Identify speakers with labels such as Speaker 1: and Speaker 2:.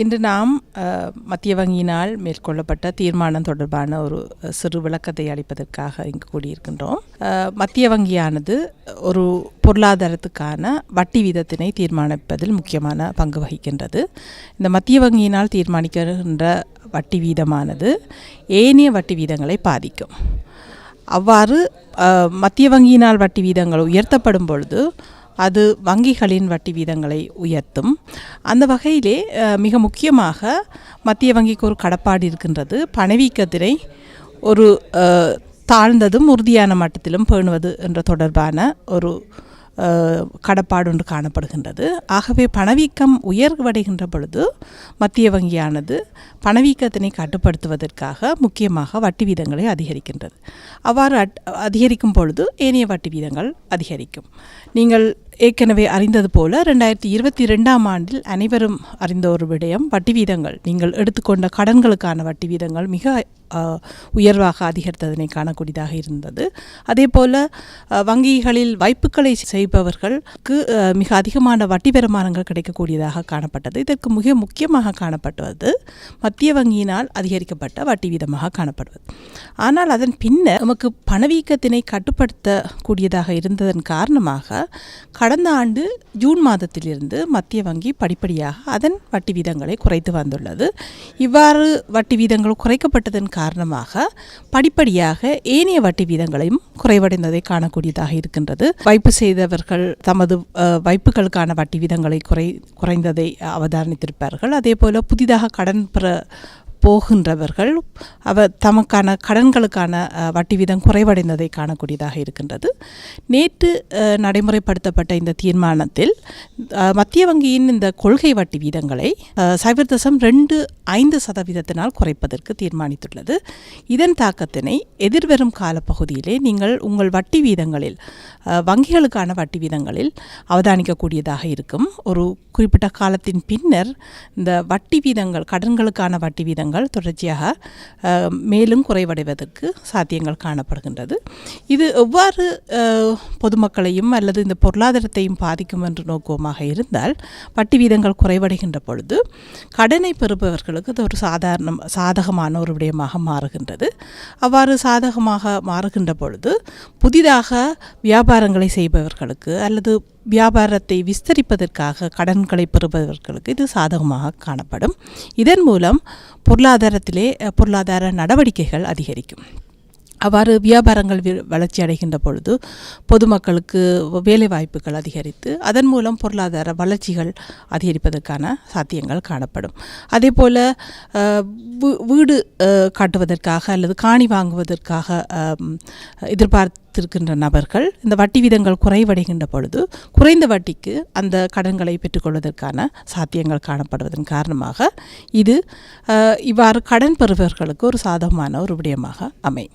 Speaker 1: இன்று நாம் மத்திய வங்கியினால் மேற்கொள்ளப்பட்ட தீர்மானம் தொடர்பான ஒரு சிறு விளக்கத்தை அளிப்பதற்காக இங்கு கூடியிருக்கின்றோம். மத்திய வங்கியானது ஒரு பொருளாதாரத்துக்கான வட்டி வீதத்தினை தீர்மானிப்பதில் முக்கியமான பங்கு வகிக்கின்றது. இந்த மத்திய வங்கியினால் தீர்மானிக்கின்ற வட்டி வீதமானது ஏனைய வட்டி வீதங்களை பாதிக்கும். அவ்வாறு மத்திய வங்கியினால் வட்டி வீதங்கள் உயர்த்தப்படும் பொழுது அது வங்கிகளின் வட்டி வீதங்களை உயர்த்தும். அந்த வகையிலே மிக முக்கியமாக மத்திய வங்கிக்கு ஒரு கடப்பாடு இருக்கின்றது. பணவீக்கத்தினை ஒரு தாழ்ந்ததும் உறுதியான மட்டத்திலும் பேணுவது என்ற தொடர்பான ஒரு கடப்பாடு ஒன்று காணப்படுகின்றது. ஆகவே பணவீக்கம் உயர்வடைகின்ற பொழுது மத்திய வங்கியானது பணவீக்கத்தினை கட்டுப்படுத்துவதற்காக முக்கியமாக வட்டி வீதங்களை அதிகரிக்கின்றது. அவ்வாறு அட்- அதிகரிக்கும் பொழுது ஏனைய வட்டி வீதங்கள் அதிகரிக்கும். நீங்கள் ஏற்கனவே அறிந்தது போல ரெண்டாயிரத்தி இருபத்தி ரெண்டாம் ஆண்டில் அனைவரும் அறிந்த ஒரு விடயம் வட்டி வீதங்கள். நீங்கள் எடுத்துக்கொண்ட கடன்களுக்கான வட்டி வீதங்கள் மிக உயர்வாக அதிகரித்ததனை காணக்கூடியதாக இருந்தது. அதே போல் வங்கிகளில் வாய்ப்புகளை செய்பவர்களுக்கு மிக அதிகமான வட்டி வருமானங்கள் கிடைக்கக்கூடியதாக காணப்பட்டது. இதற்கு மிக முக்கியமாக காணப்பட்டது மத்திய வங்கியினால் அதிகரிக்கப்பட்ட வட்டி வீதமாக காணப்படுவது. ஆனால் அதன் பின்னர் நமக்கு பணவீக்கத்தினை கட்டுப்படுத்தக்கூடியதாக இருந்ததன் காரணமாக கடந்த ஆண்டு ஜூன் மாதத்திலிருந்து மத்திய வங்கி படிப்படியாக அதன் வட்டி வீதங்களை குறைத்து வந்துள்ளது. இவ்வாறு வட்டி வீதங்கள் குறைக்கப்பட்டதன் காரணமாக படிப்படியாக ஏனைய வட்டி வீதங்களையும் குறைவடைந்ததை காணக்கூடியதாக இருக்கின்றது. வைப்பு செய்தவர்கள் தமது வைப்புகளுக்கான வட்டி வீதங்களை குறை குறைந்ததை அவதானித்திருப்பார்கள். அதே போல புதிதாக கடன் பெற போகின்றவர்கள் அவர் தமக்கான கடன்களுக்கான வட்டி வீதம் குறைவடைந்ததை காணக்கூடியதாக இருக்கின்றது. நேற்று நடைமுறைப்படுத்தப்பட்ட இந்த தீர்மானத்தில் மத்திய வங்கியின் இந்த கொள்கை வட்டி வீதங்களை சைபர் தசம் ரெண்டு ஐந்து சதவீதத்தினால் குறைப்பதற்கு தீர்மானித்துள்ளது. இதன் தாக்கத்தினை எதிர்வரும் காலப்பகுதியிலே நீங்கள் உங்கள் வட்டி வீதங்களில் வங்கிகளுக்கான வட்டி வீதங்களில் அவதானிக்கக்கூடியதாக இருக்கும். ஒரு குறிப்பிட்ட காலத்தின் பின்னர் இந்த வட்டி வீதங்கள் கடன்களுக்கான வட்டி வீதங்கள் தொடர்ச்சியாக மேலும் குறைவடைவதற்கு சாத்தியங்கள் காணப்படுகின்றது. இது எவ்வாறு பொதுமக்களையும் அல்லது இந்த பொருளாதாரத்தையும் பாதிக்கும் என்று நோக்குவமாக இருந்தால் வட்டி வீதங்கள் குறைவடைகின்ற பொழுது கடனை பெறுபவர்களுக்கு அது ஒரு சாதாரண சாதகமான ஒரு விடயமாக மாறுகின்றது. அவ்வாறு சாதகமாக மாறுகின்ற பொழுது புதிதாக வியாபாரங்களை செய்பவர்களுக்கு அல்லது வியாபாரத்தை விஸ்தரிப்பதற்காக கடன்களை பெறுபவர்களுக்கு இது சாதகமாக காணப்படும். இதன் மூலம் பொருளாதாரத்திலே பொருளாதார நடவடிக்கைகள் அதிகரிக்கும். அவ்வாறு வியாபாரங்கள் வளர்ச்சி அடைகின்ற பொழுது பொதுமக்களுக்கு வேலை வாய்ப்புகள் அதிகரித்து அதன் மூலம் பொருளாதார வளர்ச்சிகள் அதிகரிப்பதற்கான சாத்தியங்கள் காணப்படும். அதே போல் வீடு காட்டுவதற்காக அல்லது காணி வாங்குவதற்காக அம், எதிர்பார்த்திருக்கின்ற நபர்கள் இந்த வட்டி வீதங்கள் குறைவடைகின்ற பொழுது குறைந்த வட்டிக்கு அந்த கடன்களை பெற்றுக்கொள்வதற்கான சாத்தியங்கள் காணப்படுவதன் காரணமாக இது இவ்வாறு கடன் பெறுபவர்களுக்கு ஒரு சாதகமான ஒரு விடயமாக அமையும்.